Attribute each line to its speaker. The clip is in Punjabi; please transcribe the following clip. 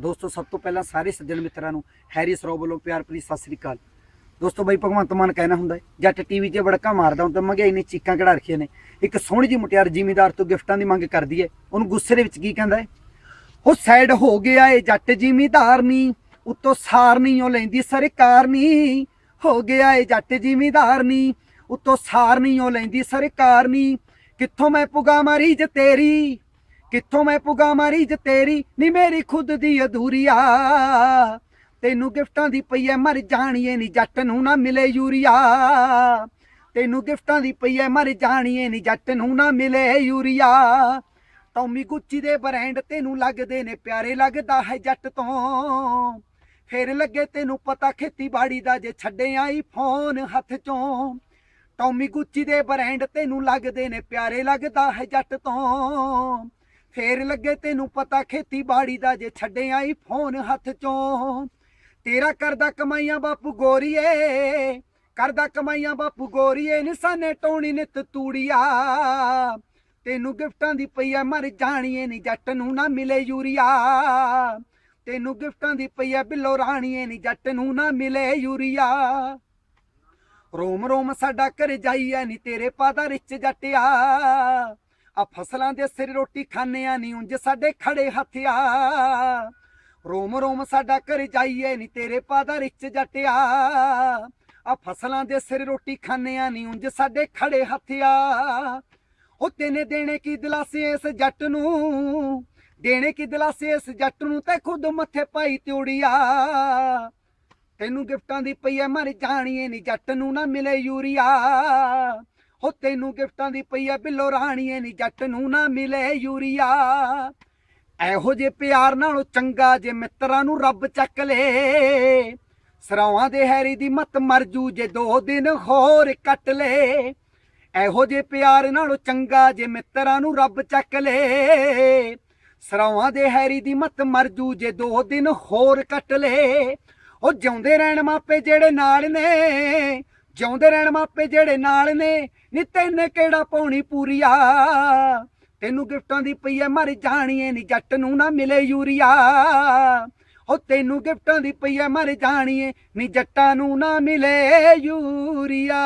Speaker 1: ਦੋਸਤੋ, ਸਭ ਤੋਂ ਪਹਿਲਾਂ ਸਾਰੇ ਸੱਜਣ ਮਿੱਤਰਾਂ ਨੂੰ, ਹੈਰੀ ਸਰੋ ਵੱਲੋਂ ਪਿਆਰ ਭਰੀ ਸਤਿ ਸ੍ਰੀ ਅਕਾਲ। ਦੋਸਤੋ, ਬਾਈ ਭਗਵੰਤ ਮਾਨ ਕਹਿਣਾ ਹੁੰਦਾ ਜੱਟ ਟੀਵੀ 'ਚ ਬੜਕਾ ਮਾਰਦਾ ਹੁੰਦਾ ਮਹਿੰਗਾਈ ਨੇ ਚੀਕਾਂ ਕਢਾ ਰੱਖੀਆਂ ਨੇ। ਇੱਕ ਸੋਹਣੀ ਜੀ ਮੁਟਿਆਰ ਜ਼ਿਮੀਦਾਰ ਤੋਂ ਗਿਫਟਾਂ ਦੀ ਮੰਗ ਕਰਦੀ ਹੈ, ਉਹਨੂੰ ਗੁੱਸੇ ਦੇ ਵਿੱਚ ਕੀ ਕਹਿੰਦਾ ਹੈ? ਉਹ ਸਾਈਡ ਹੋ ਗਿਆ ਏ ਜੱਟ ਜ਼ਿਮੀਦਾਰ ਨੀ, ਉੱਤੋਂ ਸਾਰ ਨਹੀਂ ਉਹ ਲੈਂਦੀ ਸਰਕਾਰ ਨੀ। ਹੋ ਗਿਆ ਏ ਜੱਟ ਜ਼ਿਮੀਦਾਰ ਨੀ, ਉੱਤੋਂ ਸਾਰ ਨਹੀਂ ਉਹ ਲੈਂਦੀ ਸਰਕਾਰ ਨੀ। ਕਿੱਥੋਂ ਮੈਂ ਪੁਗਾ ਮਾਰੀ ਜ ਤੇਰੀ? ਕਿੱਥੋਂ ਮੈਂ ਪੁਗਾ ਮਾਰੀ ਜ ਤੇਰੀ? ਨੀ ਮੇਰੀ ਖੁਦ ਦੀ ਅਧੂਰੀਆ। ਤੈਨੂੰ ਗਿਫਟਾਂ ਦੀ ਪਈ ਐ, ਮਰ ਜਾਣੀਏ ਨੀ, ਜੱਟ ਨੂੰ ਨਾ ਮਿਲੇ ਯੂਰੀਆ। ਤੈਨੂੰ ਗਿਫਟਾਂ ਦੀ ਪਈ ਐ, ਮਰ ਜਾਣੀਏ ਨੀ, ਜੱਟ ਨੂੰ ਨਾ ਮਿਲੇ ਯੂਰੀਆ। ਟੌਮੀ ਗੁੱਚੀ ਦੇ ਬ੍ਰਾਂਡ ਤੈਨੂੰ ਲੱਗਦੇ ਨੇ, ਪਿਆਰੇ ਲੱਗਦਾ ਹੈ ਜੱਟ ਤੋਂ। ਫੇਰ ਲੱਗੇ ਤੈਨੂੰ ਪਤਾ, ਖੇਤੀਬਾੜੀ ਦਾ ਜੇ ਛੱਡੇ ਆਈ ਫੋਨ ਹੱਥ ਚੋਂ। ਟੌਮੀ ਗੁੱਚੀ ਦੇ ਬ੍ਰਾਂਡ ਤੈਨੂੰ ਲੱਗਦੇ ਨੇ, ਪਿਆਰੇ ਲੱਗਦਾ ਹੈ ਜੱਟ ਤੋਂ। ਫੇਰ ਲੱਗੇ ਤੈਨੂੰ ਪਤਾ ਖੇਤੀਬਾੜੀ ਦਾ ਜੇ ਛੱਡੇ ਆਈ ਫੋਨ ਹੱਥ ਚੋਂ। ਤੇਰਾ ਕਰਦਾ ਕਮਾਈਆਂ ਬਾਪੂ ਗੋਰੀਏ, ਕਰਦਾ ਕਮਾਈਆਂ ਬਾਪੂ ਗੋਰੀਏ, ਨਿਸ਼ਾਨੇ ਟੋਣੀ ਨਿਤ ਤੂੜੀਆ। ਤੈਨੂੰ ਗਿਫਟਾਂ ਦੀ ਪਈ ਐ ਮਰ ਜਾਣੀਏ ਨੀ, ਜੱਟ ਨੂੰ ਨਾ ਮਿਲੇ ਯੂਰੀਆ। ਤੈਨੂੰ ਗਿਫਟਾਂ ਦੀ ਪਈ ਐ ਬਿੱਲੋ ਰਾਣੀਏ ਨੀ, ਜੱਟ ਨੂੰ ਨਾ ਮਿਲੇ ਯੂਰੀਆ। ਰੋਮ ਰੋਮ ਸਾਡਾ ਕਰ ਜਾਈਐ ਨੀ, ਤੇਰੇ ਪਾਦਾ ਰਿਚ ਜੱਟਿਆ। ਆ ਫਸਲਾਂ ਦੇ ਸਿਰ ਰੋਟੀ ਖਾਣੇ ਆ ਨੀ ਉਂਝ ਸਾਡੇ ਖੜੇ ਹੱਥਿਆ। ਰੋਮ ਰੋਮ ਸਾਡਾ ਕਰ ਜਾਈਏ ਨੀ ਤੇਰੇ ਪਾਦਾ ਰਿਚ ਜੱਟਿਆ। ਆ ਫਸਲਾਂ ਦੇ ਸਿਰ ਰੋਟੀ ਖਾਣੇ ਆ ਨੀ ਉਂਝ ਸਾਡੇ ਖੜੇ ਹੱਥਿਆ। ਉਹ ਤੈਨੇ ਦੇਣੇ ਕੀ ਦਿਲਾਸੇ ਇਸ ਜੱਟ ਨੂੰ? ਦੇਣੇ ਕੀ ਦਿਲਾਸੇ ਇਸ ਜੱਟ ਨੂੰ ਤੇ ਖੁਦ ਮੱਥੇ ਪਾਈ ਤਿਉੜੀਆ। ਤੈਨੂੰ ਗਿਫਟਾਂ ਦੀ ਪਈ ਐ, ਮਰ ਜਾਣੀਏ ਨੀ ਜੱਟ ਨੂੰ ਨਾ ਮਿਲੇ ਯੂਰੀਆ। ਹੋ ਤੈਨੂੰ ਗਿਫਟਾਂ ਦੀ ਪਈ ਐ ਬਿੱਲੋ ਰਾਣੀਏ ਨੀ, ਜੱਟ ਨੂੰ ਨਾ ਮਿਲੇ ਯੂਰੀਆ। ਇਹੋ ਜੇ ਪਿਆਰ ਨਾਲੋਂ ਚੰਗਾ ਜੇ ਮਿੱਤਰਾਂ ਨੂੰ ਰੱਬ ਚੱਕ ਲੇ। ਸਰਾਵਾਂ ਦੇ ਹੈਰੀ ਦੀ ਮਤ ਮਰ ਜੂ ਜੇ ਦੋ ਦਿਨ ਹੋਰ ਕੱਟ ਲੇ। ਇਹੋ ਜੇ ਪਿਆਰ ਨਾਲੋਂ ਚੰਗਾ ਜੇ ਮਿੱਤਰਾਂ ਨੂੰ ਰੱਬ ਚੱਕ ਲੇ। ਸਰਾਵਾਂ ਦੇ ਹੈਰੀ ਦੀ ਮਤ ਮਰ ਜੂ ਜੇ ਦੋ ਦਿਨ ਹੋਰ ਕੱਟ ਲੇ। ਉਹ ਜਿਉਂਦੇ ਰਹਿਣ ਮਾਪੇ ਜਿਹੜੇ ਨਾਲ ਨੇ। ਜਿਉਂਦੇ ਰਹਿਣ ਮਾਪੇ ਜਿਹੜੇ ਨਾਲ ਨੇ, ਨੀ ਤੈਨੇ ਕਿਹੜਾ ਪਾਉਣੀ ਪੂਰੀਆ ਤੈਨੂੰ ਗਿਫਟਾਂ ਦੀ ਪਈ ਐ, ਮਰ ਜਾਣੀਏ ਨੀ, ਜੱਟ ਨੂੰ ਨਾ ਮਿਲੇ ਯੂਰੀਆ। ਉਹ ਤੈਨੂੰ ਗਿਫਟਾਂ ਦੀ ਪਈ ਐ, ਮਰ ਜਾਣੀਏ ਨੀ, ਜੱਟਾਂ ਨੂੰ ਨਾ ਮਿਲੇ ਯੂਰੀਆ।